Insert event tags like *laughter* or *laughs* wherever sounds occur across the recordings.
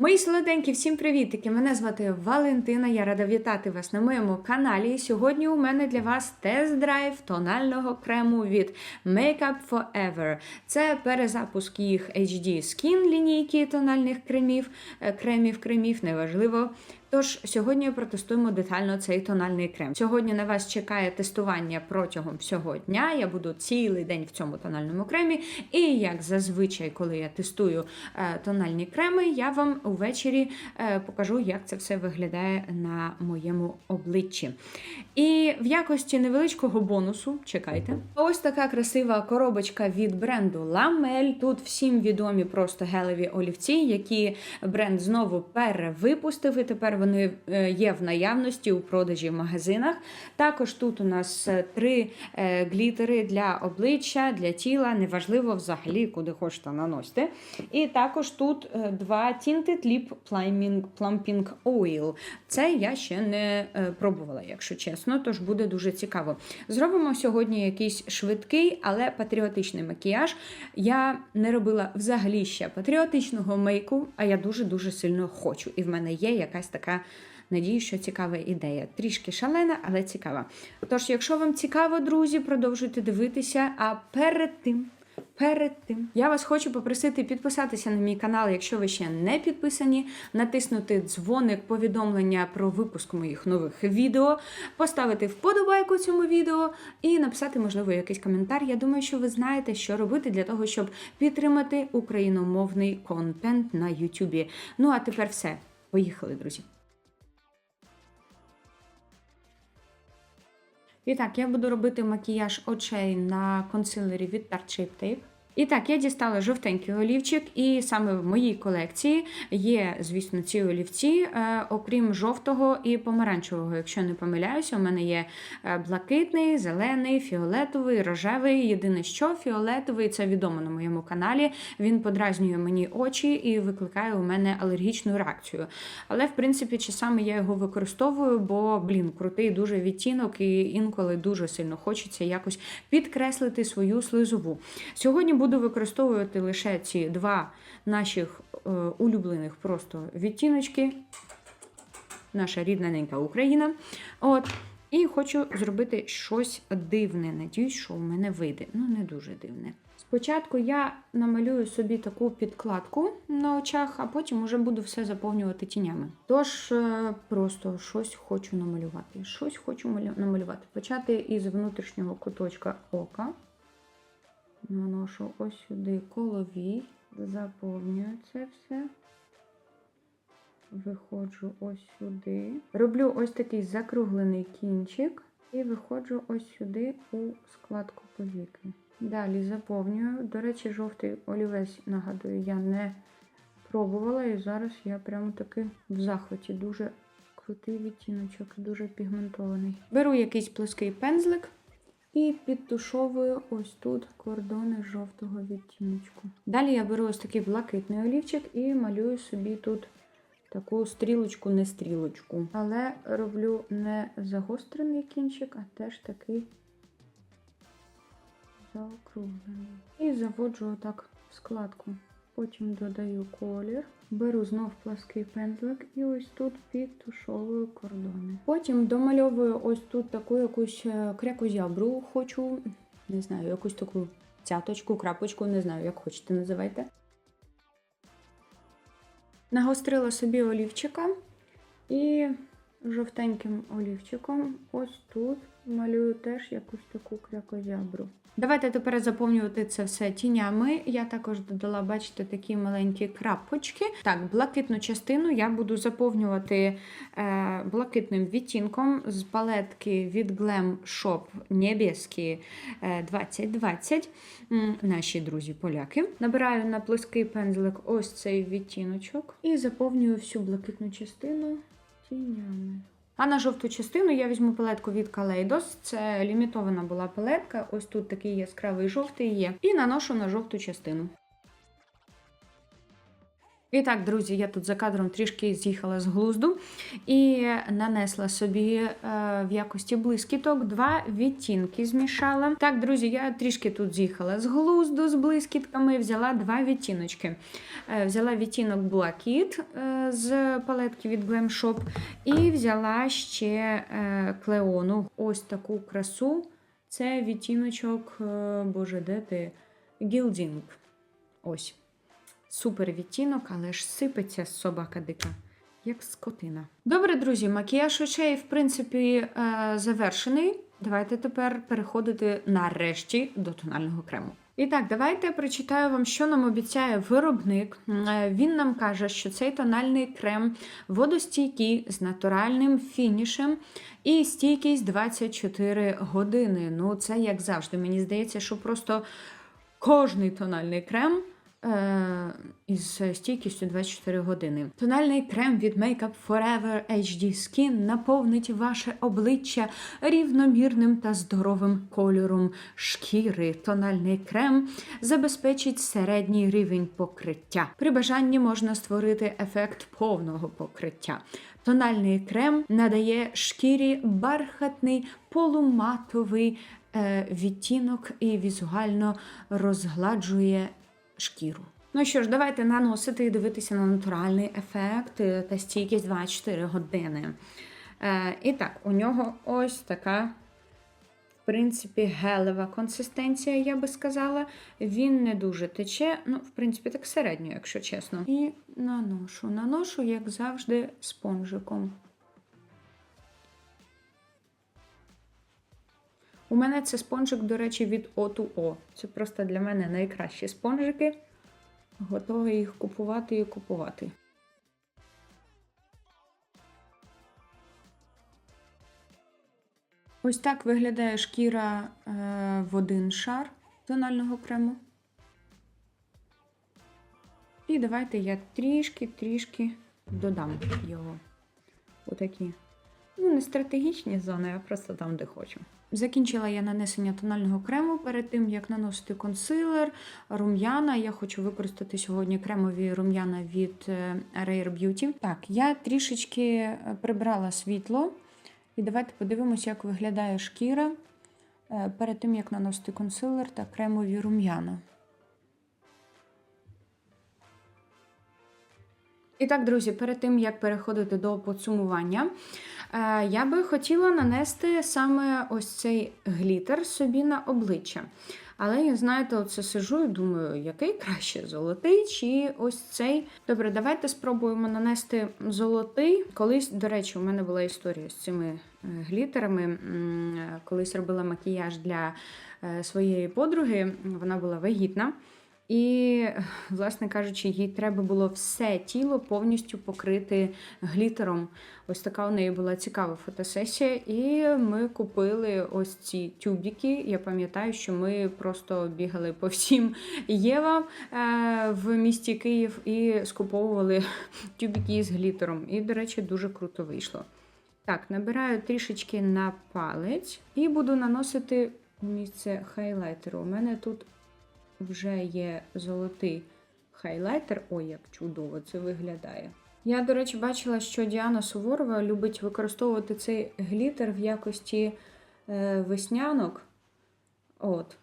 Мої солоденькі, всім привітики! Мене звати Валентина. Я рада вітати вас на моєму каналі. Сьогодні у мене для вас тест-драйв тонального крему від Makeup Forever. Це перезапуск їх HD Skin лінійки тональних кремів, е, кремів, кремів, неважливо. Тож сьогодні протестуємо детально цей тональний крем. Сьогодні на вас чекає тестування протягом всього дня. Я буду цілий день в цьому тональному кремі. І як зазвичай, коли я тестую е, тональні креми, я вам увечері е, покажу, як це все виглядає на моєму обличчі. І в якості невеличкого бонусу, чекайте, ось така красива коробочка від бренду Lamel. Тут всім відомі просто гелеві олівці, які бренд знову перевипустив. І тепер вони е, є в наявності у продажі в магазинах. Також тут у нас е, три е, глітери для обличчя, для тіла, неважливо взагалі, куди хочете наносити. І також тут два Tinted Lip Plumping, Oil. Це я ще не пробувала, якщо чесно, тож буде дуже цікаво. Зробимо сьогодні якийсь швидкий, але патріотичний макіяж. Я не робила взагалі ще патріотичного мейку, а я дуже-дуже сильно хочу. І в мене є якась така. Надію, що цікава ідея. Трішки шалена, але цікава. Тож, якщо вам цікаво, друзі, продовжуйте дивитися. А перед тим, перед тим, я вас хочу попросити підписатися на мій канал, якщо ви ще не підписані, натиснути дзвоник повідомлення про випуск моїх нових відео, поставити вподобайку цьому відео і написати, можливо, якийсь коментар. Я думаю, що ви знаєте, що робити для того, щоб підтримати україномовний контент на Ютубі. Ну а тепер все. Поїхали, друзі. І так, я буду робити макіяж очей на консилері від Tarte Shape Tape. І так, я дістала жовтенький олівчик, і саме в моїй колекції є, звісно, ці олівці, е, окрім жовтого і помаранчевого. Якщо не помиляюся, у мене є е, блакитний, зелений, фіолетовий, рожевий. Єдине, що фіолетовий це відомо на моєму каналі. Він подразнює мені очі і викликає у мене алергічну реакцію. Але, в принципі, часами я його використовую, бо, блін, крутий дуже відтінок, і інколи дуже сильно хочеться якось підкреслити свою слизову. Сьогодні буду використовувати лише ці два наших е, улюблених просто відтіночки. Наша рідна ненька Україна. От. І хочу зробити щось дивне. Надіюсь, що у мене вийде. Ну, не дуже дивне. Спочатку я намалюю собі таку підкладку на очах, а потім уже буду все заповнювати тінями. Тож е, просто щось хочу намалювати. Щось хочу намалювати. Почати із внутрішнього куточка ока. Наношу ось сюди коловій, заповнюю це все. Виходжу ось сюди. Роблю ось такий закруглений кінчик і виходжу ось сюди у складку повіки. Далі заповнюю. До речі, жовтий олівець, нагадую, я не пробувала, і зараз я прямо таки в захваті. Дуже крутий відтіночок, дуже пігментований. Беру якийсь плоский пензлик. І підтушовую ось тут кордони жовтого відтіночку. Далі я беру ось такий блакитний олівчик і малюю собі тут таку стрілочку, не стрілочку. Але роблю не загострений кінчик, а теж такий заокруглений. І заводжу отак в складку. Потім додаю колір, беру знов плаский пензлик і ось тут підтушовую кордони. Потім домальовую ось тут таку якусь е, крякозябру, хочу, не знаю, якусь таку цяточку, крапочку, не знаю, як хочете називайте. Нагострила собі олівчика і жовтеньким олівчиком ось тут малюю теж якусь таку крякозябру. Давайте тепер заповнювати це все тінями. Я також додала, бачите, такі маленькі крапочки. Так, блакитну частину я буду заповнювати е, блакитним відтінком з палетки від Glam Shop Небеські е, 2020. Наші друзі-поляки. Набираю на плоский пензлик ось цей відтіночок і заповнюю всю блакитну частину тінями. А на жовту частину я візьму палетку від Kaleidos. Це лімітована була палетка. Ось тут такий яскравий жовтий є. І наношу на жовту частину. І так, друзі, я тут за кадром трішки з'їхала з глузду і нанесла собі е, в якості блискіток два відтінки змішала. Так, друзі, я трішки тут з'їхала з глузду з блискітками, взяла два відтіночки. Е, взяла відтінок Blackit е, з палетки від Glam Shop і взяла ще Клеону. Ось таку красу. Це відтіночок, боже, де ти? Gilding. Ось. Супер відтінок, але ж сипеться собака дика, як скотина. Добре, друзі, макіяж очей, в принципі, е, завершений. Давайте тепер переходити нарешті до тонального крему. І так, давайте прочитаю вам, що нам обіцяє виробник. Е, Він нам каже, що цей тональний крем водостійкий з натуральним фінішем і стійкість 24 години. Ну, це як завжди. Мені здається, що просто кожний тональний крем. Е, Із стійкістю 24 години. Тональний крем від Makeup Forever HD Skin наповнить ваше обличчя рівномірним та здоровим кольором шкіри. Тональний крем забезпечить середній рівень покриття. При бажанні можна створити ефект повного покриття. Тональний крем надає шкірі бархатний полуматовий е, відтінок і візуально розгладжує шкіру. Ну що ж, давайте наносити і дивитися на натуральний ефект е, та стійкість 24 години. Е, і так, у нього ось така, в принципі, гелева консистенція, я би сказала. Він не дуже тече, ну, в принципі, так середньо, якщо чесно. І наношу. Наношу, як завжди, спонжиком. У мене це спонжик, до речі, від O2O. Це просто для мене найкращі спонжики. Готові їх купувати і купувати. Ось так виглядає шкіра е, в один шар тонального крему. І давайте я трішки-трішки додам його. Отакі. Ну, не стратегічні зони, а просто там, де хочу. Закінчила я нанесення тонального крему перед тим, як наносити консилер, рум'яна. Я хочу використати сьогодні кремові рум'яна від е, Rare Beauty. Так, я трішечки е, прибрала світло. І давайте подивимося, як виглядає шкіра е, перед тим, як наносити консилер та кремові рум'яна. І так, друзі, перед тим як переходити до підсумування, е, я би хотіла нанести саме ось цей глітер собі на обличчя. Але я, знаєте, оце сижу і думаю, який краще золотий чи ось цей. Добре, давайте спробуємо нанести золотий. Колись, до речі, у мене була історія з цими е, глітерами. Е, Колись робила макіяж для е, своєї подруги, вона була вагітна. І, власне кажучи, їй треба було все тіло повністю покрити глітером. Ось така у неї була цікава фотосесія. І ми купили ось ці тюбіки. Я пам'ятаю, що ми просто бігали по всім Євам е, в місті Київ і скуповували тюбіки з глітером. І, до речі, дуже круто вийшло. Так, набираю трішечки на палець і буду наносити місце хайлайтеру. У мене тут вже є золотий хайлайтер. Ой, як чудово це виглядає. Я, до речі, бачила, що Діана Суворова любить використовувати цей глітер в якості е, веснянок. От.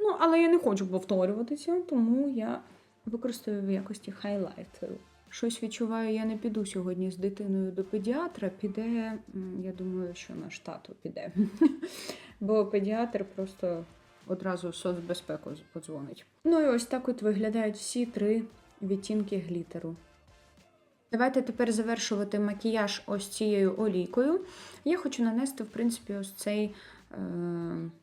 Ну, але я не хочу повторюватися, тому я використовую в якості хайлайтеру. Щось відчуваю, я не піду сьогодні з дитиною до педіатра. Піде, я думаю, що наш тато піде. *laughs* Бо педіатр просто одразу соцбезпеку подзвонить. Ну і ось так от виглядають всі три відтінки глітеру. Давайте тепер завершувати макіяж ось цією олійкою. Я хочу нанести, в принципі, ось цей е,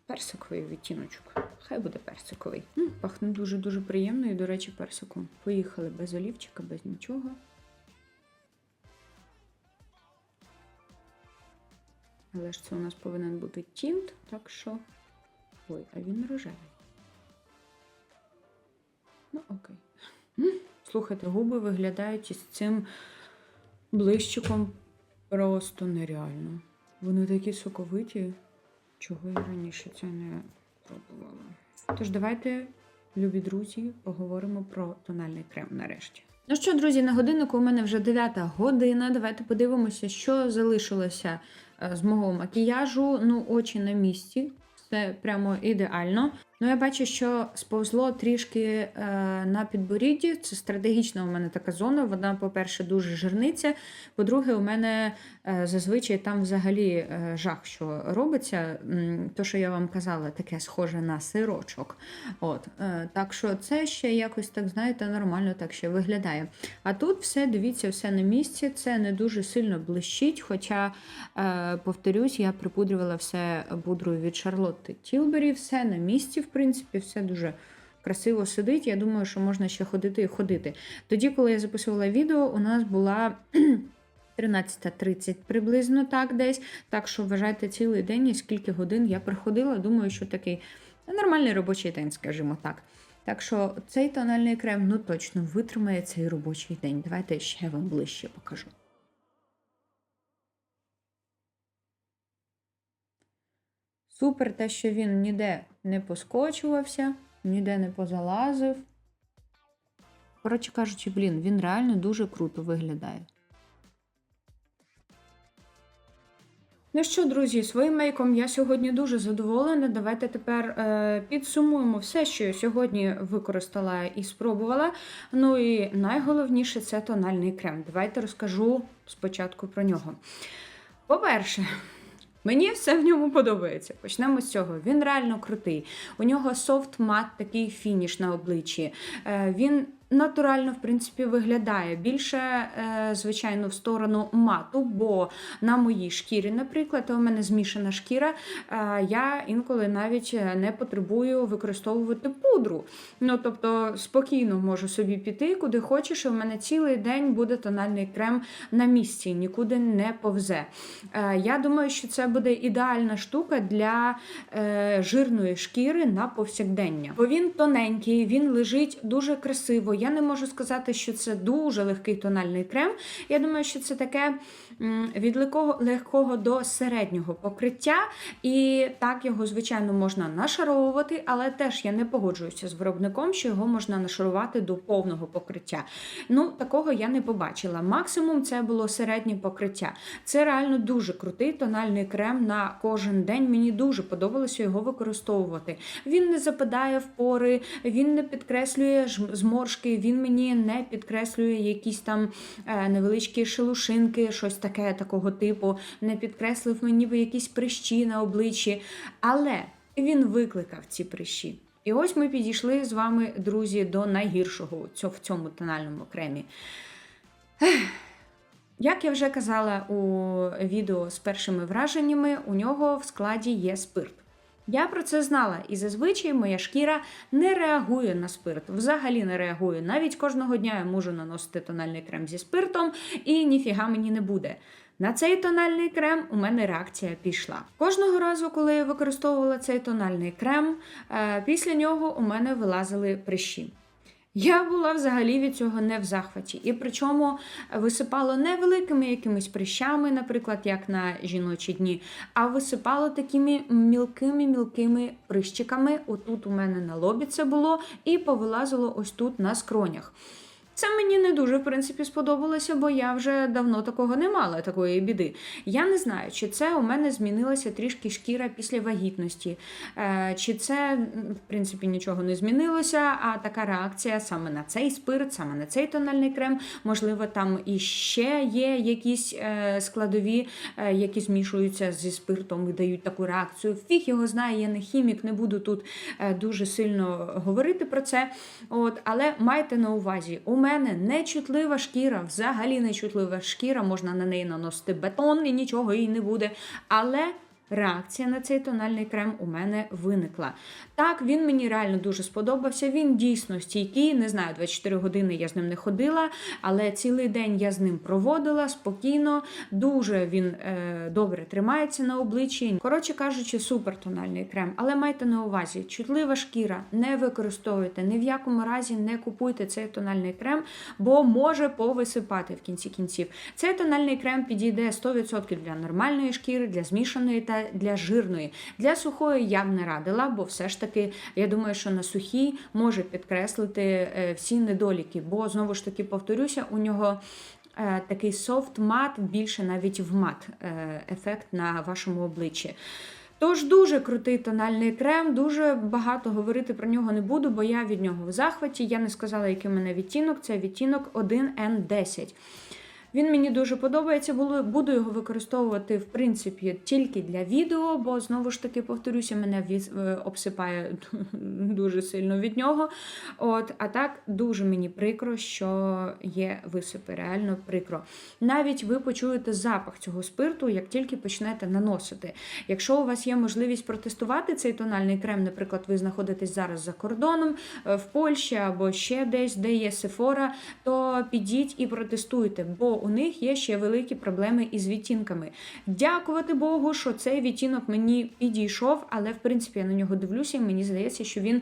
персиковий відтіночок. Хай буде персиковий. М, пахне дуже-дуже приємно і, до речі, персиком. Поїхали без олівчика, без нічого. Але ж це у нас повинен бути тінт, так що. Ой, а він рожевий. Ну, окей. Слухайте, губи виглядають із цим блищиком просто нереально. Вони такі соковиті, чого я раніше це не пробувала. Тож давайте, любі друзі, поговоримо про тональний крем нарешті. Ну що, друзі, на годиннику у мене вже 9 година. Давайте подивимося, що залишилося е, з мого макіяжу. Ну, очі на місці. Все прямо ідеально. Ну, я бачу, що сповзло трішки е, на підборідді. Це стратегічна у мене така зона. Вона, по-перше, дуже жирниця. По-друге, у мене е, зазвичай там взагалі е, жах, що робиться. То, що я вам казала, таке схоже на сирочок. От, е, так що це ще якось так, знаєте, нормально так ще виглядає. А тут все, дивіться, все на місці. Це не дуже сильно блищить. Хоча, е, повторюсь, я припудрювала все пудрою від Шарлотти Тілбері, все на місці, принципі, все дуже. Красиво сидить, я думаю, що можна ще ходити і ходити. Тоді, коли я записувала відео, у нас була *clears throat* 13.30 приблизно так десь. Так що вважайте цілий день і скільки годин я приходила. Думаю, що такий нормальний робочий день, скажімо так. Так що цей тональний крем ну точно витримає цей робочий день. Давайте ще вам ближче покажу. Супер те, що він ніде не поскочувався, ніде не позалазив. Коротше кажучи, блін, він реально дуже круто виглядає. Ну що, друзі, своїм мейком я сьогодні дуже задоволена. Давайте тепер е, підсумуємо все, що я сьогодні використала і спробувала. Ну і найголовніше це тональний крем. Давайте розкажу спочатку про нього. По-перше, Мені все в ньому подобається. Почнемо з цього. Він реально крутий. У нього софт-мат, такий фініш на обличчі. Е, Він натурально, в принципі, виглядає більше, е, звичайно, в сторону мату, бо на моїй шкірі, наприклад, у мене змішана шкіра, е, я інколи навіть не потребую використовувати пудру. Ну, тобто, спокійно можу собі піти, куди хочеш, і в мене цілий день буде тональний крем на місці, нікуди не повзе. Е, Я думаю, що це буде ідеальна штука для жирної шкіри на повсякдення. Бо він тоненький, він лежить дуже красиво. Я не можу сказати, що це дуже легкий тональний крем. Я думаю, що це таке від легкого, до середнього покриття. І так його, звичайно, можна нашаровувати, але теж я не погоджуюся з виробником, що його можна нашарувати до повного покриття. Ну, такого я не побачила. Максимум це було середнє покриття. Це реально дуже крутий тональний крем на кожен день. Мені дуже подобалося його використовувати. Він не западає в пори, він не підкреслює зморшки, він мені не підкреслює якісь там е, невеличкі шелушинки, щось таке такого типу, не підкреслив мені би якісь прищі на обличчі. Але він викликав ці прищі. І ось ми підійшли з вами, друзі, до найгіршого в цьому тональному кремі. Як я вже казала у відео з першими враженнями, у нього в складі є спирт. Я про це знала, і зазвичай моя шкіра не реагує на спирт. Взагалі не реагує. Навіть кожного дня я можу наносити тональний крем зі спиртом, і ніфіга мені не буде. На цей тональний крем у мене реакція пішла. Кожного разу, коли я використовувала цей тональний крем, е, після нього у мене вилазили прищі. Я була взагалі від цього не в захваті. І причому висипало не великими якимись прищами, наприклад, як на жіночі дні, а висипало такими мілкими-мілкими прищиками. Отут у мене на лобі це було, і повилазило ось тут на скронях. Це мені не дуже, в принципі, сподобалося, бо я вже давно такого не мала, такої біди. Я не знаю, чи це у мене змінилася трішки шкіра після вагітності, е, чи це, в принципі, нічого не змінилося, а така реакція саме на цей спирт, саме на цей тональний крем. Можливо, там і ще є якісь е, складові, е, які змішуються зі спиртом і дають таку реакцію. Фіг його знає, я не хімік, не буду тут дуже сильно говорити про це. От, але майте на увазі, у мене нечутлива шкіра, взагалі нечутлива шкіра, можна на неї наносити бетон і нічого їй не буде. Але реакція на цей тональний крем у мене виникла. Так, він мені реально дуже сподобався. Він дійсно стійкий. Не знаю, 24 години я з ним не ходила, але цілий день я з ним проводила спокійно. Дуже він е, добре тримається на обличчі. Коротше кажучи, супер тональний крем. Але майте на увазі, чутлива шкіра, не використовуйте, ні в якому разі не купуйте цей тональний крем, бо може повисипати в кінці кінців. Цей тональний крем підійде 100% для нормальної шкіри, для змішаної та для жирної. Для сухої я б не радила, бо все ж таки, я думаю, що на сухій може підкреслити е, всі недоліки, бо знову ж таки повторюся, у нього. е, Такий софт мат, більше навіть в мат е, ефект на вашому обличчі. Тож дуже крутий тональний крем, дуже багато говорити про нього не буду, бо я від нього в захваті. Я не сказала, який у мене відтінок. Це відтінок 1N10. Він мені дуже подобається. Буду його використовувати в принципі тільки для відео, бо знову ж таки повторюся, мене е, обсипає *laughs* дуже сильно від нього. От, а так дуже мені прикро, що є висипи. Реально прикро. Навіть ви почуєте запах цього спирту, як тільки почнете наносити. Якщо у вас є можливість протестувати цей тональний крем, наприклад, ви знаходитесь зараз за кордоном е, в Польщі або ще десь, де є Сефора, то підіть і протестуйте, бо у них є ще великі проблеми із відтінками. Дякувати Богу, що цей відтінок мені підійшов, але в принципі я на нього дивлюся, і мені здається, що він.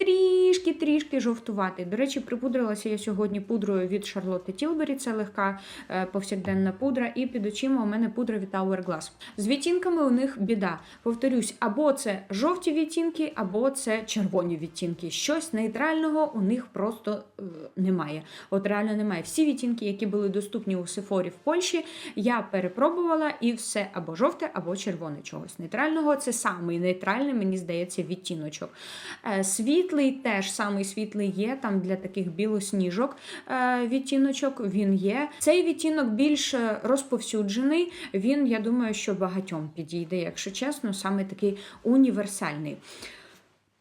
Трішки-трішки жовтуватий. До речі, припудрилася я сьогодні пудрою від Charlotte Tilbury, це легка е, повсякденна пудра, і під очима у мене пудра від Hourglass. З відтінками у них біда. Повторюсь, або це жовті відтінки, або це червоні відтінки. Щось нейтрального у них просто е, немає. От реально немає. Всі відтінки, які були доступні у Сефорі в Польщі, я перепробувала і все або жовте, або червоне чогось нейтрального. Це самий нейтральний, мені здається, відтіночок. Е, Світлий теж самий світлий є там для таких білосніжок е, відтіночок. Він є. Цей відтінок більш е, розповсюджений. Він, я думаю, що багатьом підійде, якщо чесно, саме такий універсальний.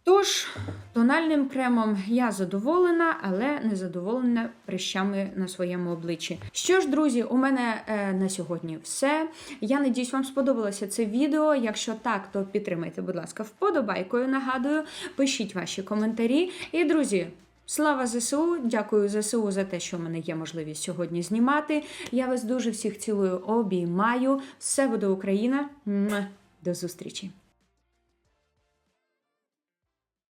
Тож, тональним кремом я задоволена, але не задоволена прищами на своєму обличчі. Що ж, друзі, у мене е, на сьогодні все. Я надіюсь, вам сподобалося це відео. Якщо так, то підтримайте, будь ласка, вподобайкою. Нагадую, пишіть ваші коментарі. І, друзі. Слава ЗСУ! Дякую ЗСУ за те, що в мене є можливість сьогодні знімати. Я вас дуже всіх цілую, обіймаю. Все буде Україна. До зустрічі!